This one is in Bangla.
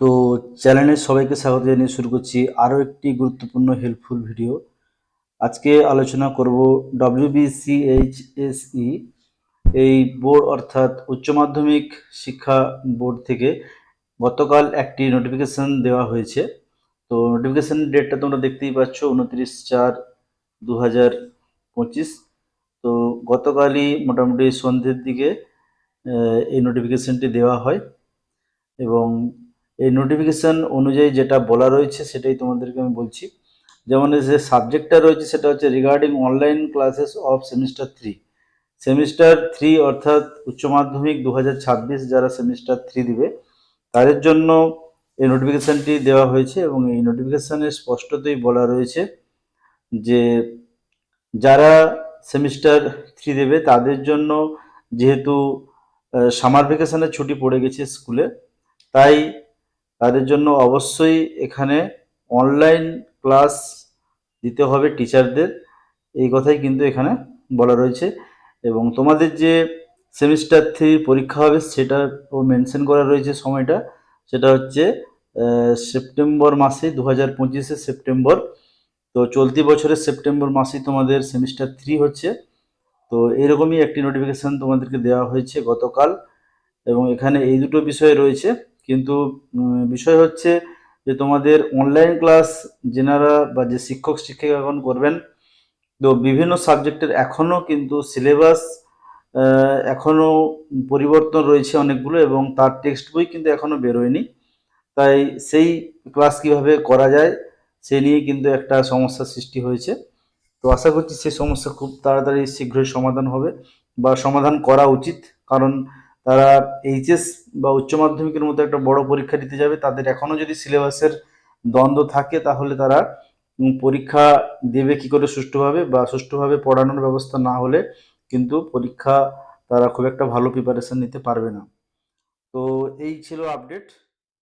তো চ্যানেলে সবাইকে স্বাগত জানিয়ে শুরু করছি আরও একটি গুরুত্বপূর্ণ হেল্পফুল ভিডিও আজকে আলোচনা করব ডব্লিউবিসিএইচএসই E, এই বোর্ড অর্থাৎ উচ্চ মাধ্যমিক শিক্ষা বোর্ড থেকে। গতকাল একটি নোটিফিকেশন দেওয়া হয়েছে। তো নোটিফিকেশন ডেটটা তোমরা দেখতেই পাচ্ছ উনত্রিশ চার দু তো গতকালই মোটামুটি সন্ধ্যের দিকে এই নোটিফিকেশনটি দেওয়া হয় এবং এই নোটিফিকেশন অনুযায়ী যেটা বলা রয়েছে সেটাই তোমাদেরকে আমি বলছি। যেমন যে সাবজেক্টটা রয়েছে সেটা হচ্ছে regarding online classes of semester three semester three অর্থাৎ উচ্চ মাধ্যমিক দু হাজার ছাব্বিশ যারা সেমিস্টার থ্রি দিবে, তাদের জন্য এই নোটিফিকেশনটি দেওয়া হয়েছে এবং এই নোটিফিকেশানে স্পষ্টতই বলা রয়েছে যে যারা সেমিস্টার থ্রি দেবে, তাদের জন্য যেহেতু সামার ভ্যাকেশনের ছুটি পড়ে গেছে স্কুলে, তাই তাদের জন্য অবশ্যই এখানে অনলাইন ক্লাস দিতে হবে টিচারদের এই কথাই কিন্তু এখানে বলা রয়েছে। এবং তোমাদের যে সেমিস্টার থ্রি পরীক্ষা হবে সেটাও মেনশন করা রয়েছে সময়টা। সেটা হচ্ছে সেপ্টেম্বর মাসে দু হাজার পঁচিশে সেপ্টেম্বর। তো চলতি বছরের সেপ্টেম্বর মাসেই তোমাদের সেমিস্টার থ্রি হচ্ছে। তো এরকমই একটি নোটিফিকেশান তোমাদেরকে দেওয়া হয়েছে গতকাল। এবং এখানে এই দুটো বিষয় রয়েছে। কিন্তু বিষয় হচ্ছে যে তোমাদের অনলাইন ক্লাস যেনারা বা যে শিক্ষক শিক্ষিকা এখন করবেন, তো বিভিন্ন সাবজেক্টের এখনও কিন্তু সিলেবাস এখনও পরিবর্তন রয়েছে অনেকগুলো এবং তার টেক্সট বই কিন্তু এখনও বেরোয়নি। তাই সেই ক্লাস কীভাবে করা যায়, সে নিয়ে কিন্তু একটা সমস্যার সৃষ্টি হয়েছে। তো আশা করছি সেই সমস্যা খুব তাড়াতাড়ি শীঘ্রই সমাধান হবে বা সমাধান করা উচিত। কারণ তারা এইচএস বা উচ্চ মাধ্যমিকের মতো একটা বড় পরীক্ষা দিতে যাবে। তাদের এখনও যদি সিলেবাসের দ্বন্দ্ব থাকে, তাহলে তারা পরীক্ষা দেবে কি করে সুষ্ঠুভাবে বা সুষ্ঠুভাবে পড়ানোর ব্যবস্থা না হলে কিন্তু পরীক্ষা তারা খুব একটা ভালো প্রিপারেশান নিতে পারবে না। তো এই ছিল আপডেট